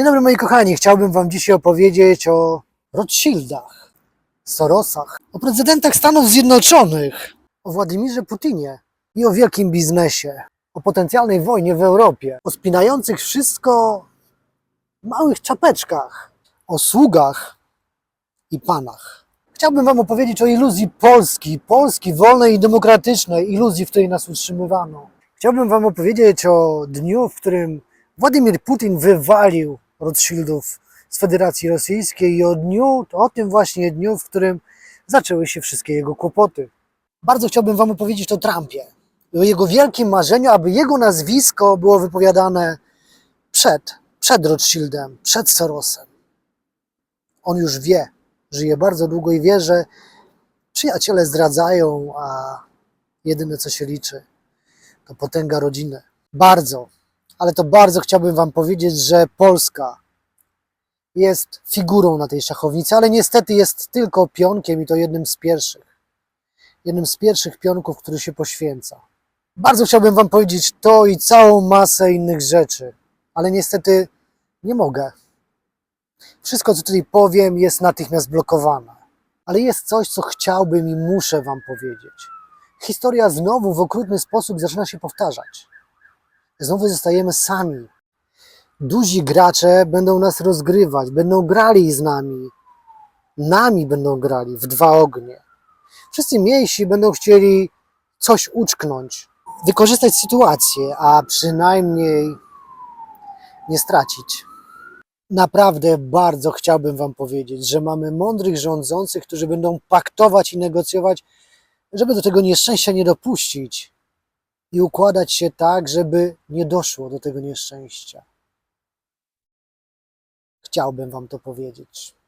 Dzień dobry moi kochani, chciałbym wam dzisiaj opowiedzieć o Rothschildach, Sorosach, o prezydentach Stanów Zjednoczonych, o Władimirze Putinie i o wielkim biznesie, o potencjalnej wojnie w Europie, o spinających wszystko małych czapeczkach, o sługach i panach. Chciałbym wam opowiedzieć o iluzji Polski, Polski wolnej i demokratycznej, iluzji, w której nas utrzymywano. Chciałbym wam opowiedzieć o dniu, w którym Władimir Putin wywalił Rothschildów z Federacji Rosyjskiej i o dniu, o tym właśnie dniu, w którym zaczęły się wszystkie jego kłopoty. Bardzo chciałbym wam opowiedzieć o Trumpie o jego wielkim marzeniu, aby jego nazwisko było wypowiadane przed, przed Rothschildem, przed Sorosem. On już wie, żyje bardzo długo i wie, że przyjaciele zdradzają, a jedyne co się liczy to potęga rodziny. Bardzo, ale to bardzo chciałbym Wam powiedzieć, że Polska jest figurą na tej szachownicy, ale niestety jest tylko pionkiem i to jednym z pierwszych. Jednym z pierwszych pionków, który się poświęca. Bardzo chciałbym Wam powiedzieć to i całą masę innych rzeczy, ale niestety nie mogę. Wszystko, co tutaj powiem, jest natychmiast blokowane. Ale jest coś, co chciałbym i muszę Wam powiedzieć. Historia znowu w okrutny sposób zaczyna się powtarzać. Znowu zostajemy sami. Duzi gracze będą nas rozgrywać, będą grali z nami. Nami będą grali w dwa ognie. Wszyscy mniejsi będą chcieli coś uczknąć, wykorzystać sytuację, a przynajmniej nie stracić. Naprawdę bardzo chciałbym Wam powiedzieć, że mamy mądrych rządzących, którzy będą paktować i negocjować, żeby do tego nieszczęścia nie dopuścić i układać się tak, żeby nie doszło do tego nieszczęścia. Chciałbym Wam to powiedzieć.